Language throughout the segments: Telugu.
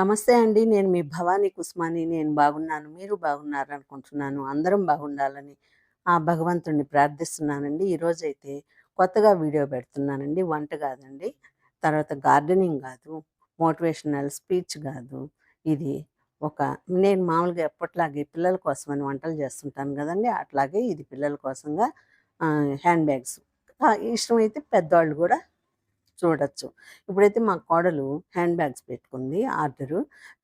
నమస్తే అండి. నేను మీ భవానీ కుస్మాని. నేను బాగున్నాను. మీరు బాగున్నారనుకుంటున్నాను. అందరం బాగుండాలని ఆ భగవంతుడిని ప్రార్థిస్తున్నానండి. ఈరోజైతే కొత్తగా వీడియో పెడుతున్నానండి. వంట కాదండి. తర్వాత గార్డెనింగ్ కాదు. మోటివేషనల్ స్పీచ్ కాదు. ఇది ఒక నేను మామూలుగా ఎప్పట్లాగే పిల్లల కోసమని వంటలు చేస్తుంటాను కదండి అట్లాగే ఇది పిల్లల కోసంగా హ్యాండ్ బ్యాగ్స్. ఇష్టమైతే పెద్దవాళ్ళు కూడా చూడొచ్చు. ఇప్పుడైతే మా కోడలు హ్యాండ్ బ్యాగ్స్ పెట్టుకుంది ఆర్డరు.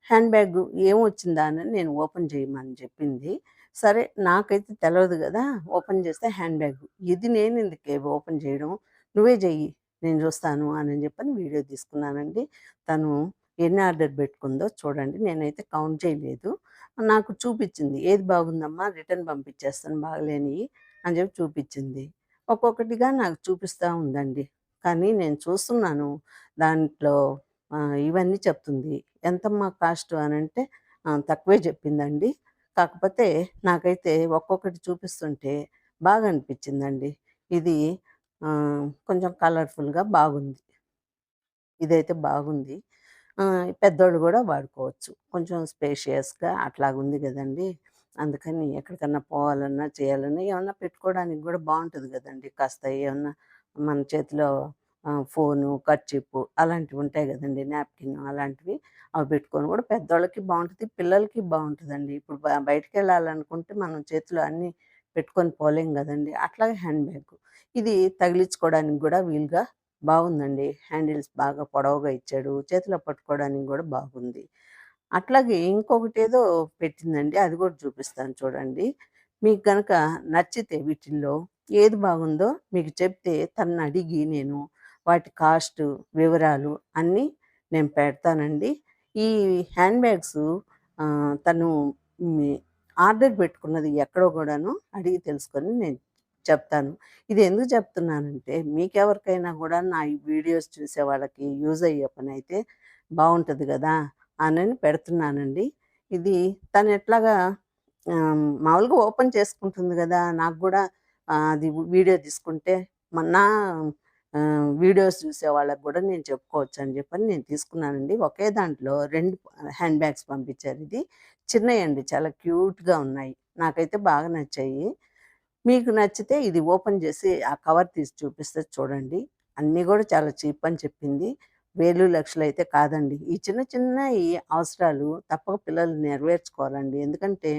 హ్యాండ్ బ్యాగ్ ఏమొచ్చిందా అని నేను ఓపెన్ చేయమని చెప్పింది. సరే నాకైతే తెలవదు కదా ఓపెన్ చేస్తే హ్యాండ్ బ్యాగ్. ఇది నేను ఇందుకే ఓపెన్ చేయడం? నువ్వే చెయ్యి. నేను చూస్తాను అని చెప్పని వీడియో తీసుకున్నానండి. తను ఎన్ని ఆర్డర్ పెట్టుకుందో చూడండి. నేనైతే కౌంట్ చేయలేదు. నాకు చూపించింది ఏది బాగుందమ్మా రిటర్న్ పంపించేస్తాను బాగలేనియి అని చెప్పి చూపించింది ఒక్కొక్కటిగా నాకు చూపిస్తా ఉందండి. కానీ నేను చూస్తున్నాను. దాంట్లో ఇవన్నీ చెప్తుంది. ఎంతమ్మా కాస్ట్ అని అంటే తక్కువే చెప్పిందండి. కాకపోతే నాకైతే ఒక్కొక్కటి చూపిస్తుంటే బాగా అనిపించిందండి. ఇది కొంచెం కలర్‌ఫుల్‌గా బాగుంది. ఇదైతే బాగుంది. పెద్దోళ్ళు కూడా వాడుకోవచ్చు. కొంచెం స్పేషియస్‌గా అట్లాగుంది కదండి అందుకని ఎక్కడికన్నా పోవాలన్నా, చేయాలన్నా ఏమన్నా పెట్టుకోవడానికి కూడా బాగుంటుంది కదండి కాస్త ఏమన్నా మన చేతిలో ఫోను, కర్చీపు అలాంటివి ఉంటాయి కదండి నాప్కిన్ అలాంటివి. అవి పెట్టుకొని కూడా పెద్దవాళ్ళకి బాగుంటుంది పిల్లలకి బాగుంటుందండి ఇప్పుడు బయటకు వెళ్ళాలనుకుంటే మనం చేతిలో అన్నీ పెట్టుకొని పోలేం కదండి అట్లాగే హ్యాండ్ బ్యాగ్. ఇది తగిలించుకోవడానికి కూడా వీలుగా బాగుందండి. హ్యాండిల్స్ బాగా పొడవుగా ఇచ్చాడు. చేతిలో పట్టుకోవడానికి కూడా బాగుంది. అట్లాగే ఇంకొకటి ఏదో పెట్టిందండి. అది కూడా చూపిస్తాను చూడండి. మీకు గనక నచ్చితే వీటిల్లో ఏది బాగుందో మీకు చెప్తే తననడిగి నేను వాటి కాస్ట్ వివరాలు అన్నీ నేను పెడతానండి. ఈ హ్యాండ్ బ్యాగ్స్ తను ఆర్డర్ పెట్టుకున్నది ఎక్కడో కూడాను అడిగి తెలుసుకొని నేను చెప్తాను. ఇది ఎందుకు చెప్తున్నానంటే మీకెవరికైనా కూడా నా ఈ వీడియోస్ చూసే వాళ్ళకి యూజ్ అయ్యే పని అయితే బాగుంటుంది కదా అని పెడుతున్నానండి. ఇది తను ఎట్లాగా మామూలుగా ఓపెన్ చేసుకుంటుంది కదా నాకు కూడా అది వీడియో తీసుకుంటే మొన్న వీడియోస్ చూసే వాళ్ళకి కూడా నేను చెప్పుకోవచ్చని చెప్పని నేను తీసుకున్నానండి. ఒకే దాంట్లో రెండు హ్యాండ్ బ్యాగ్స్ పంపించారు ఇది. చిన్నవి అండి చాలా క్యూట్‌గా ఉన్నాయి. నాకైతే బాగా నచ్చాయి. మీకు నచ్చితే ఇది ఓపెన్ చేసి ఆ కవర్ తీసి చూపిస్తే చూడండి. అన్నీ కూడా చాలా చీప్ అని చెప్పింది. వేలు, లక్షలు అయితే కాదండి. ఈ చిన్న చిన్నయి అవసరాలు తప్పక పిల్లలు నెరవేర్చుకోవాలండి. ఎందుకంటే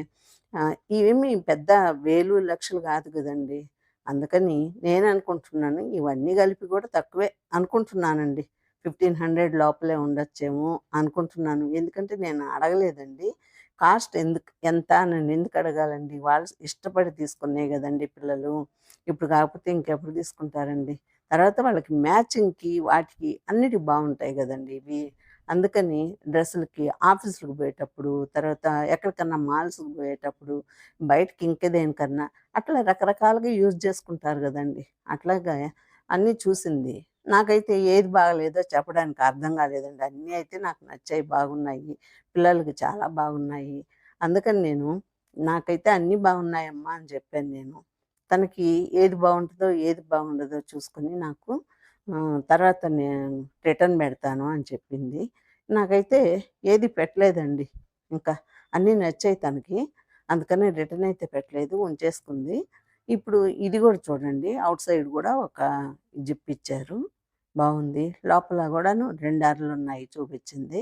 ఇవేమి పెద్ద వేలు, లక్షలు కాదు కదండి అందుకని నేను అనుకుంటున్నాను ఇవన్నీ కలిపి కూడా తక్కువే అనుకుంటున్నానండి. 1500 లోపలే ఉండొచ్చేమో అనుకుంటున్నాను. ఎందుకంటే నేను అడగలేదండి. కాస్ట్ ఎందుకు ఎంత నన్ను ఎందుకు అడగాలండి? వాళ్ళు ఇష్టపడి తీసుకున్నయి కదండి పిల్లలు. ఇప్పుడు కాకపోతే ఇంకెప్పుడు తీసుకుంటారండి? తర్వాత వాళ్ళకి మ్యాచింగ్‌కి వాటికి అన్నిటికి బాగుంటాయి కదండి ఇవి. అందుకని డ్రెస్సులకి, ఆఫీసులకు పోయేటప్పుడు, తర్వాత ఎక్కడికన్నా మాల్స్‌కి పోయేటప్పుడు, బయటకి ఇంకేదేనికన్నా అట్లా రకరకాలుగా యూజ్ చేసుకుంటారు కదండి అట్లాగా అన్నీ చూసింది. నాకైతే ఏది బాగాలేదో చెప్పడానికి అర్థం కాలేదండి. అన్నీ అయితే నాకు నచ్చాయి, బాగున్నాయి. పిల్లలకి చాలా బాగున్నాయి. అందుకని నేను నాకైతే అన్నీ బాగున్నాయమ్మా అని చెప్పాను నేను. తనకి ఏది బాగుంటుందో ఏది బాగుండదో చూసుకొని నాకు తర్వాత నేను రిటర్న్ పెడతాను అని చెప్పింది. నాకైతే ఏది పెట్టలేదండి. ఇంకా అన్నీ నచ్చాయి తనకి. అందుకని రిటర్న్ అయితే పెట్టలేదు. ఉంచేసుకుంది. ఇప్పుడు ఇది కూడా చూడండి. అవుట్ సైడ్ కూడా ఒక జిప్ ఇచ్చారు. బాగుంది లోపల గూడాను 2 అరలున్నాయి చూపించింది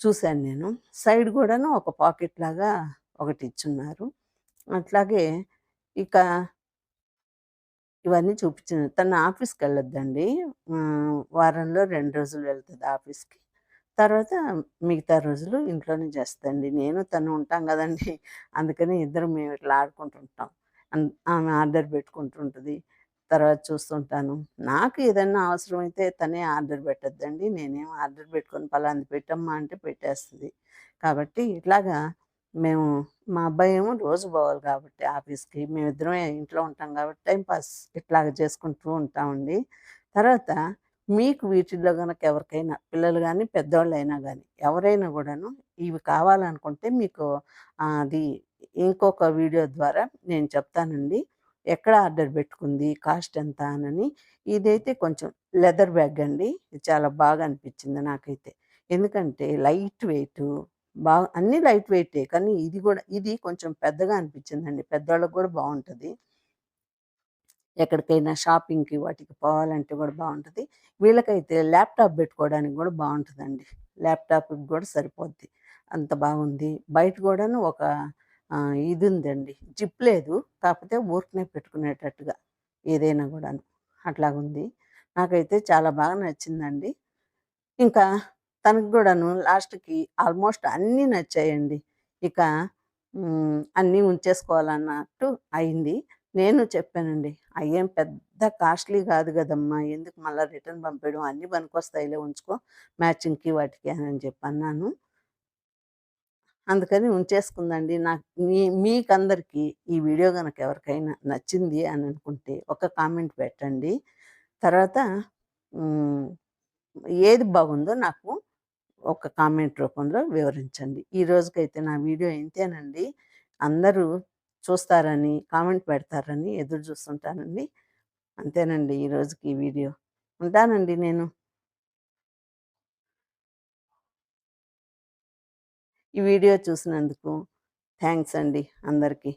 చూశాను నేను. సైడ్ కూడాను ఒక పాకెట్ లాగా ఒకటి ఇచ్చున్నారు. అట్లాగే ఇక ఇవన్నీ చూపించింది. తను ఆఫీస్కి వెళ్ళొద్దండి వారంలో రెండు రోజులు వెళ్తుంది ఆఫీస్‌కి. తర్వాత మిగతా రోజులు ఇంట్లోనే చేస్తుందండి. నేను తను ఉంటాం కదండి. అందుకని ఇద్దరు మేము ఇట్లా ఆడుకుంటుంటాం. ఆమె ఆర్డర్ పెట్టుకుంటుంటుంది. తర్వాత చూస్తుంటాను. నాకు ఏదైనా అవసరమైతే తనే ఆర్డర్ పెట్టద్దండి. నేనేం ఆర్డర్ పెట్టుకొని పలాంది పెట్టమ్మా అంటే పెట్టేస్తుంది. కాబట్టి ఇట్లాగా మేము మా అబ్బాయి ఏమో రోజు పోవాలి కాబట్టి ఆఫీస్‌కి. మేమిద్దరం ఇంట్లో ఉంటాం కాబట్టి టైంపాస్ పాస్ ఇట్లాగ చేసుకుంటూ ఉంటామండి. తర్వాత మీకు వీటిల్లో గనక ఎవరికైనా పిల్లలు కానీ పెద్దవాళ్ళు అయినా కానీ ఎవరైనా కూడాను ఇవి కావాలనుకుంటే మీకు అది ఇంకొక వీడియో ద్వారా నేను చెప్తానండి. ఎక్కడ ఆర్డర్ పెట్టుకుంది, కాస్ట్ ఎంత అనని. ఇదైతే కొంచెం లెదర్ బ్యాగ్ అండి. ఇది చాలా బాగా అనిపించింది నాకైతే. ఎందుకంటే లైట్ వెయిట్ బాగా అన్నీ లైట్ వెయిటే. కానీ ఇది కూడా ఇది కొంచెం పెద్దగా అనిపించిందండి. పెద్దవాళ్ళకి కూడా బాగుంటుంది ఎక్కడికైనా షాపింగ్‌కి వాటికి పోవాలంటే కూడా బాగుంటుంది వీళ్ళకైతే ల్యాప్‌టాప్ పెట్టుకోవడానికి కూడా బాగుంటుందండి ల్యాప్‌టాప్‌కి కూడా సరిపోద్ది. అంత బాగుంది. బయట కూడాను ఒక ఇది ఉందండి జిప్ లేదు. కాకపోతే ఊరికనే పెట్టుకునేటట్టుగా ఏదైనా కూడాను అట్లాగుంది. నాకైతే చాలా బాగా నచ్చిందండి. ఇంకా తనకు కూడాను లాస్ట్‌కి ఆల్మోస్ట్ అన్నీ నచ్చాయండి. ఇక అన్నీ ఉంచేసుకోవాలన్నట్టు అయింది. నేను చెప్పానండి. అయ్యేం పెద్ద కాస్ట్‌లీ కాదు కదమ్మా ఎందుకు మళ్ళీ రిటర్న్ పంపేయడం అన్నీ పనికొస్తాయిలే ఉంచుకో మ్యాచింగ్‌కి వాటికి అని చెప్పి అన్నాను అందుకని ఉంచేసుకుందండి. నాకు మీ మీకందరికీ ఈ వీడియో గనక ఎవరికైనా నచ్చింది అని అనుకుంటే ఒక కామెంట్ పెట్టండి. తర్వాత ఏది బాగుందో నాకు ఒక కామెంట్ రూపంలో వివరించండి. ఈ రోజుకైతే నా వీడియో ఇంతేనండి. అందరూ చూస్తారని, కామెంట్ పెడతారని ఎదురు చూస్తుంటానండి. అంతేనండి ఈ రోజుకి ఈ వీడియో. ఉంటానండి నేను. ఈ వీడియో చూసినందుకు థ్యాంక్స్ అండి అందరికీ.